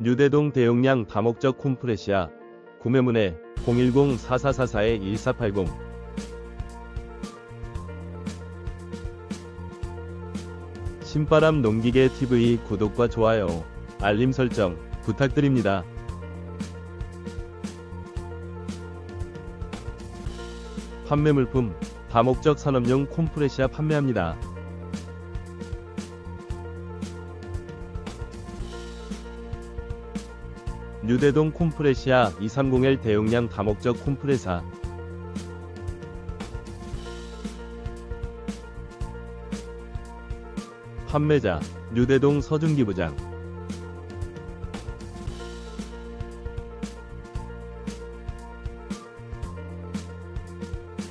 뉴대동 대용량 다목적 콤프레시아 구매문의 010-4444-1480 신바람 농기계 TV 구독과 좋아요, 알림 설정 부탁드립니다. 판매 물품 다목적 산업용 콤프레시아 판매합니다. 뉴대동 콤프레시아 230L 대용량 다목적 콤프레사 판매자 뉴대동 서준기 부장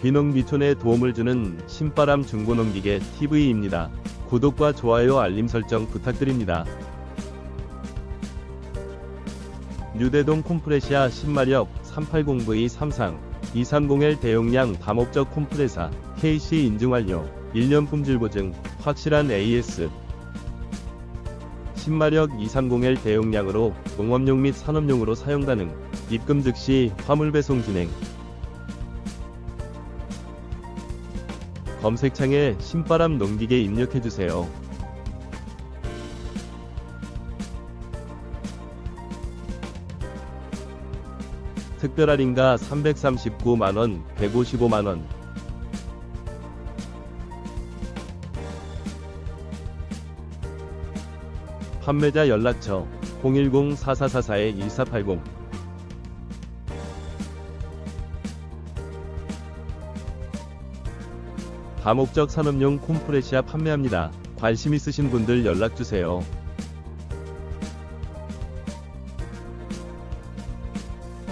귀농비촌에 도움을 주는 신바람 중고농기계 TV입니다. 구독과 좋아요 알림 설정 부탁드립니다. 뉴대동 콤프레시아 10마력 380V 3상 230L 대용량 다목적 콤프레사 KC 인증 완료 1년 품질 보증 확실한 AS 10마력 230L 대용량으로 농업용 및 산업용으로 사용 가능 입금 즉시 화물 배송 진행 검색창에 신바람 농기계 입력해주세요. 특별 할인가 339만원, 155만원. 판매자 연락처 010-4444-1480 다목적 산업용 콤프레시아 판매합니다. 관심 있으신 분들 연락주세요.